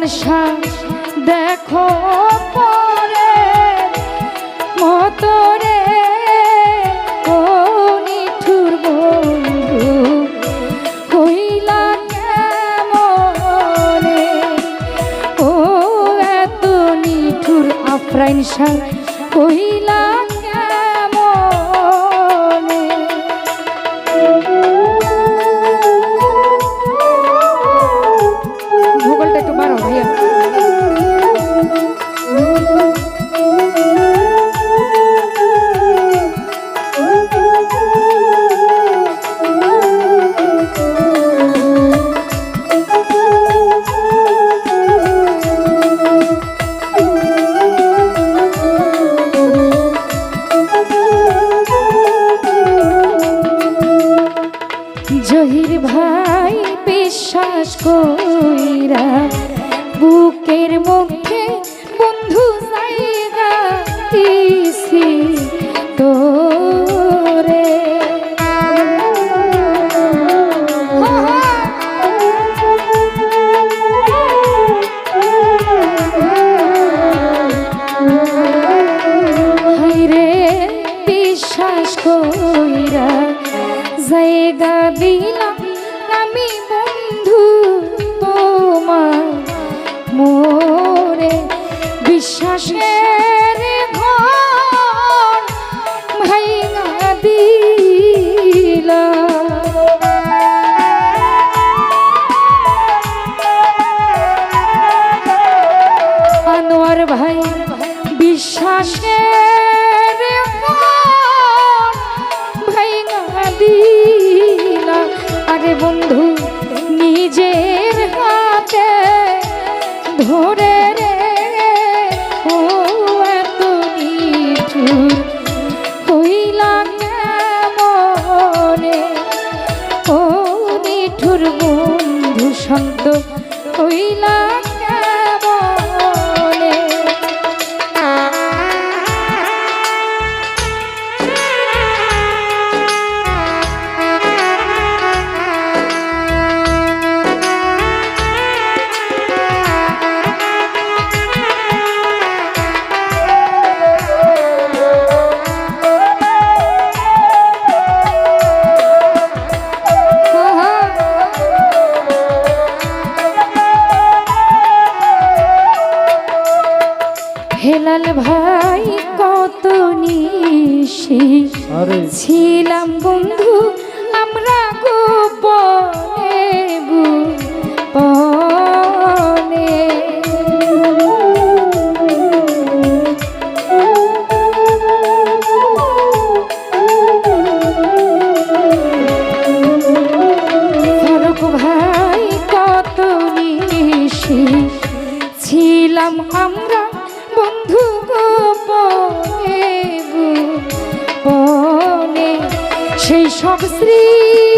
মনসা দেখো। আমার ভাই বিশ্বাসে ভাই দিলা। আরে বন্ধু, নিজের হাতে ধরে রে ও এত নিচুর ও নিঠুর বন্ধু সন্ত হইলাম শেষে ছিলাম বন্ধু আমরা গোপনে ছিলাম আমরা সব শ্রী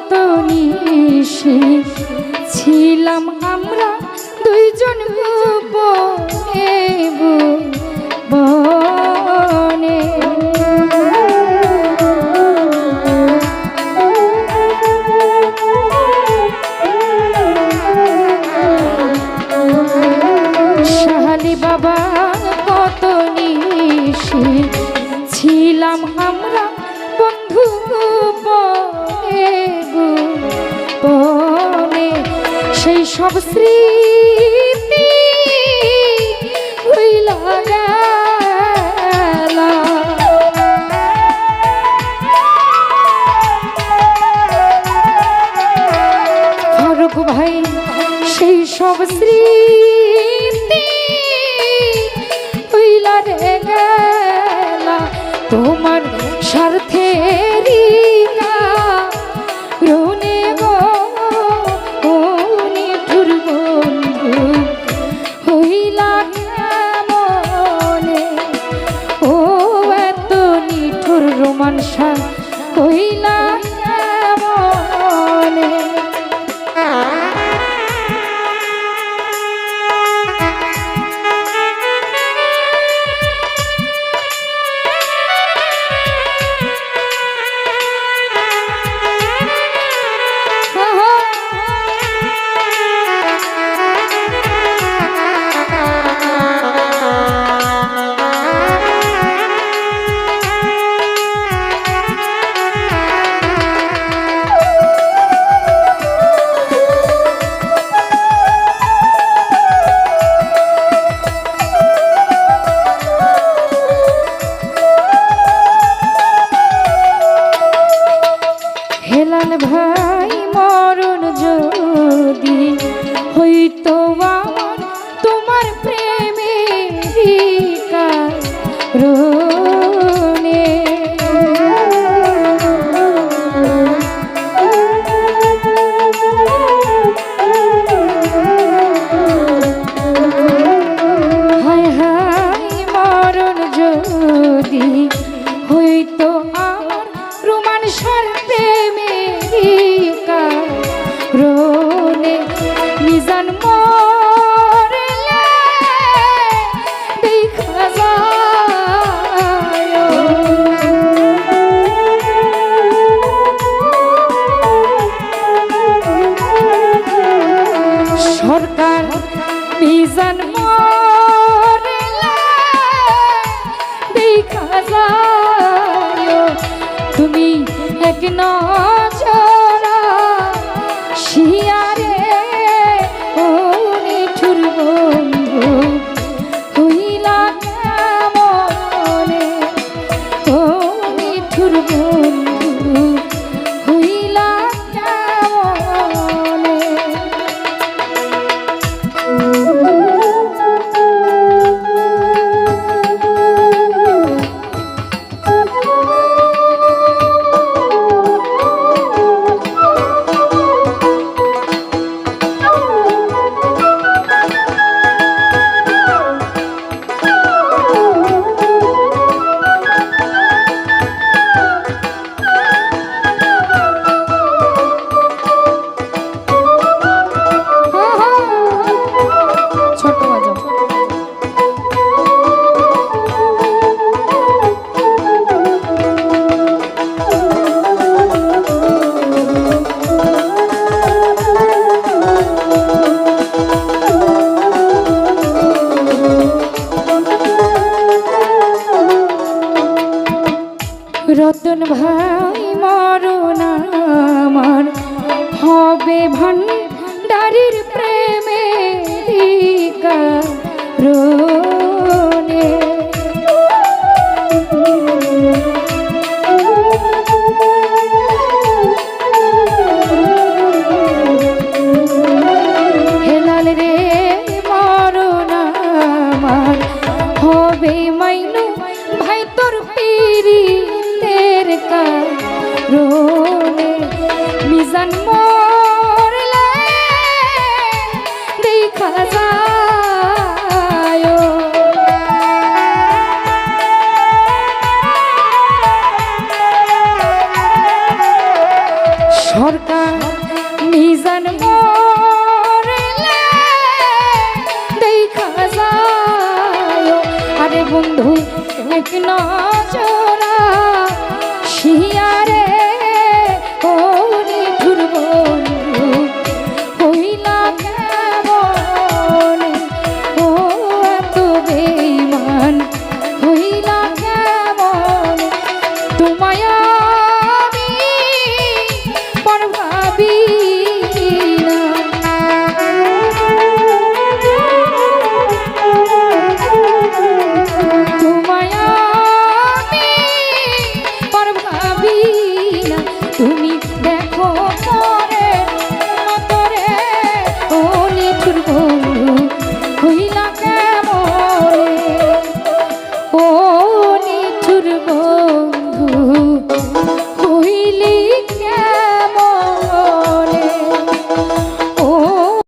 কত নিশে ছিলাম আমরা দুইজন গোপনে বনে শাহালি বাবা কত নিশে ছিলাম আমরা বন্ধু সব স্মৃতি গেলা। ফারুক ভাই সেই সব স্মৃতি হইলা রে গেলা তোমার স্বার্থেরই রূপ তুমি এক নজরা শিয়ারে ও নিঠুর বন্ধু হইলা কেমনে? ও নিঠুর বন্ধু। হবে প্রেমে রোনে সরকার মিজান মরলে দেখা যায়। আরে বন্ধু এক নজরা শিয়ারে